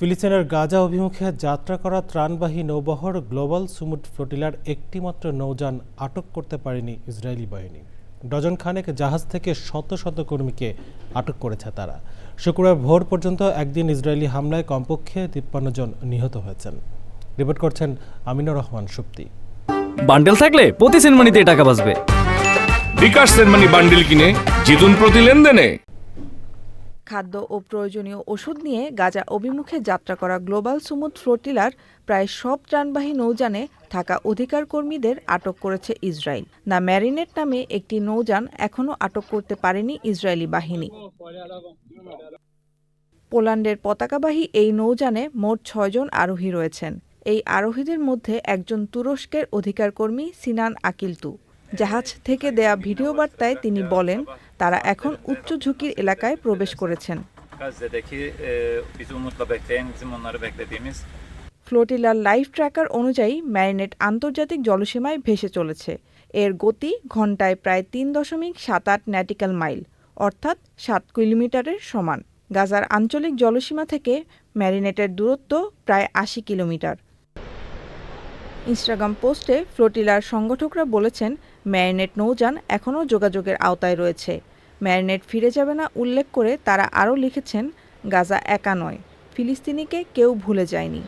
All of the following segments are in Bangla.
ফিলিস্তিনের গাজা অভিমুখে যাত্রা করা ত্রাণবাহী নৌবহর গ্লোবাল সুমুট ফ্লোটিলার একটিমাত্র নৌযান আটক করতে পারেনি ইসরায়েলি বাহিনী। ডজন খানেক জাহাজ থেকে শত শত কর্মীকে আটক করেছে তারা। শুক্রবার ভোর পর্যন্ত একদিন ইসরায়েলি হামলায় কমপক্ষে তিপ্পান্ন জন নিহত হয়েছেন। রিপোর্ট করছেন আমিনুর রহমান সুপ্তি। বান্ডেল থাকলে প্রতি সেনমানিতে টাকা বাঁচবে। বিকাশ সেনমানি বান্ডিল কিনে জিতুন প্রতি লেনদেনে। খাদ্য ও প্রয়োজনীয় ওষুধ নিয়ে গাজা অভিমুখে যাত্রা করা গ্লোবাল সুমুদ ফ্লোটিলার প্রায় সব ত্রাণবাহী নৌযানে থাকা অধিকার কর্মীদের আটক করেছে ইসরায়েল। না ম্যারিনেট নামে একটি নৌযান এখনও আটক করতে পারেনি ইসরায়েলি বাহিনী। পোল্যান্ডের পতাকাবাহী এই নৌযানে মোট ছয়জন আরোহী রয়েছেন। এই আরোহীদের মধ্যে একজন তুরস্কের অধিকার কর্মী সিনান আকিলতু। জাহাজ থেকে দেয়া ভিডিও বার্তায় তিনি বলেন, তারা এখন উচ্চ ঝুঁকির এলাকায় প্রবেশ করেছেন। ফ্লোটিলার লাইফ ট্র্যাকার অনুযায়ী ম্যারিনেট আন্তর্জাতিক জলসীমায় ভেসে চলেছে। এর গতি ঘন্টায় প্রায় তিন দশমিক সাত আট ন্যাটিক্যাল মাইল, অর্থাৎ সাত কিলোমিটারের সমান। গাজার আঞ্চলিক জলসীমা থেকে ম্যারিনেটের দূরত্ব প্রায় আশি কিলোমিটার। ইনস্টাগ্রাম পোস্টে ফ্লোটিলার সংগঠকরা বলেছেন, ম্যারিনেট নৌযান এখনও যোগাযোগের আওতায় রয়েছে। ম্যারিনেট ফিরে যাবে না উল্লেখ করে তারা আরও লিখেছেন, গাজা একা নয়, ফিলিস্তিনিকে কেউ ভুলে যায়নি।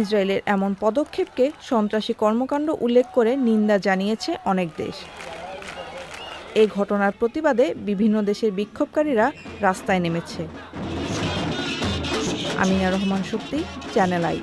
ইসরায়েলের এমন পদক্ষেপকে সন্ত্রাসী কর্মকাণ্ড উল্লেখ করে নিন্দা জানিয়েছে অনেক দেশ। এই ঘটনার প্রতিবাদে বিভিন্ন দেশের বিক্ষোভকারীরা রাস্তায় নেমেছে। আমিনা রহমান শক্তি চ্যানেল আই